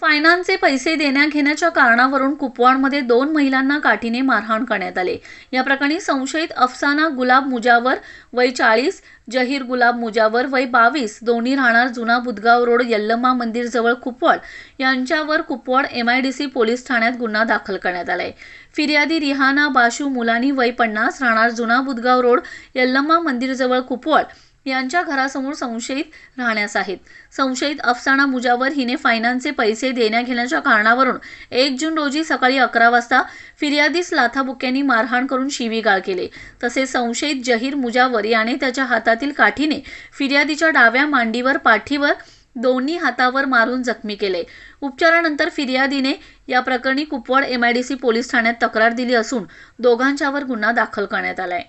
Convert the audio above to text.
फायनान्सचे पैसे देण्याघेण्याच्या कारणावरून कुपवाडमध्ये दोन महिलांना काठीने मारहाण करण्यात आले. या प्रकरणी संशयित अफसाना गुलाब मुजावर वय चाळीस जहीर गुलाब मुजावर वय बावीस दोन्ही राहणार जुना बुदगाव रोड यल्लमा मंदिर जवळ कुपवाड यांच्यावर Kupwad M I D C police ठाण्यात गुन्हा दाखल करण्यात आलाय. फिर्यादी रिहाना बाशू मुलानी वय पन्नास राहणार जुना बुदगाव रोड यल्लमा मंदिर जवळ कुपवाड यांच्या घरासमोर संशयित राहण्यास आहेत. संशयित अफसाना मुजावर हिने फायनान्सचे पैसे देण्याघेण्याच्या कारणावरून एक जून रोजी सकाळी अकरा वाजता फिर्यादीस लाथाबुक्यांनी मारहाण करून शिवीगाळ केले. तसेच संशयित जहीर मुजावर याने त्याच्या हातातील काठीने फिर्यादीच्या डाव्या मांडीवर पाठीवर दोन्ही हातावर मारून जखमी केले. उपचारानंतर फिर्यादीने या प्रकरणी कुपवाड एमआयडीसी पोलीस ठाण्यात तक्रार दिली असून दोघांच्यावर गुन्हा दाखल करण्यात आलाय.